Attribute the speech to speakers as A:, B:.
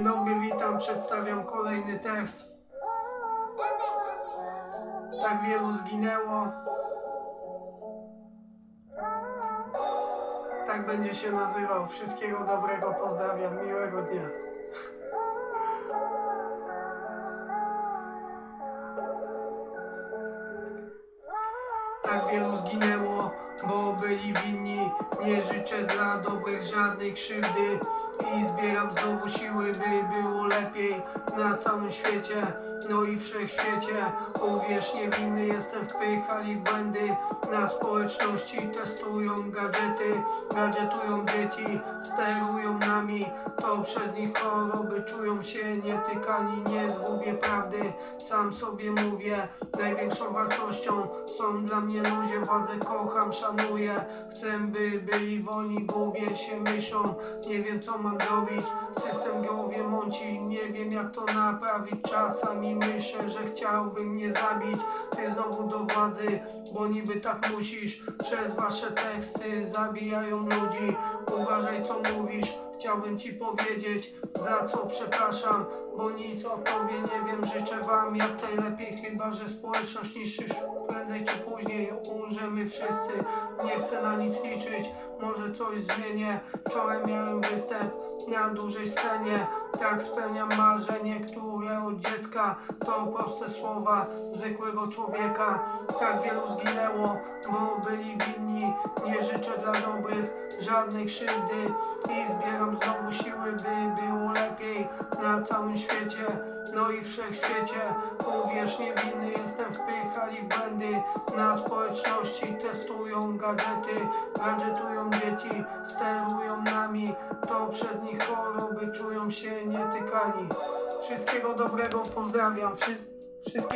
A: Dzień dobry, witam, przedstawiam kolejny tekst. Tak wielu zginęło. Tak będzie się nazywał. Wszystkiego dobrego, pozdrawiam, miłego dnia. Tak wielu zginęło, bo byli winni. Nie życzę dla dobrych żadnej krzywdy. I zbieram znowu siły, by było lepiej na całym świecie, no i wszechświecie. Uwierz, niewinny jestem, wpychali w błędy. Na społeczności testują gadżety, gadżetują dzieci, sterują nami. To przez nich choroby czują się nietykani, nie zgubię prawdy. Sam sobie mówię, największą wartością są dla mnie ludzie, władzę kocham, szanuję. Chcę, by byli wolni, gubię się myślą, nie wiem co mam zrobić. System głowie mąci, nie wiem jak to naprawić. Czasami myślę, że chciałbym mnie zabić. Ty znowu do władzy, bo niby tak musisz. Przez wasze teksty zabijają ludzi. Uważaj co mówisz. Chciałbym ci powiedzieć, za co przepraszam, bo nic o tobie nie wiem. Życzę wam jak najlepiej, chyba że społeczność niszczysz. Prędzej czy później umrzemy wszyscy. Nie chcę na nic liczyć, coś zmienię. Wczoraj miałem występ na dużej scenie. Tak spełniam marzenie, które od dziecka to proste słowa zwykłego człowieka. Tak wielu zginęło, bo byli winni. Nie życzę dla dobrych żadnej krzywdy i zbieram znowu siły, by było lepiej na całym świecie, no i wszechświecie. Uwierz, niewinny jestem, wpychali w błędy na społeczności, gadżety, gadżetują dzieci, sterują nami, to przez nich choroby czują się nietykani. Wszystkiego dobrego, pozdrawiam. Wszy- Wszystkie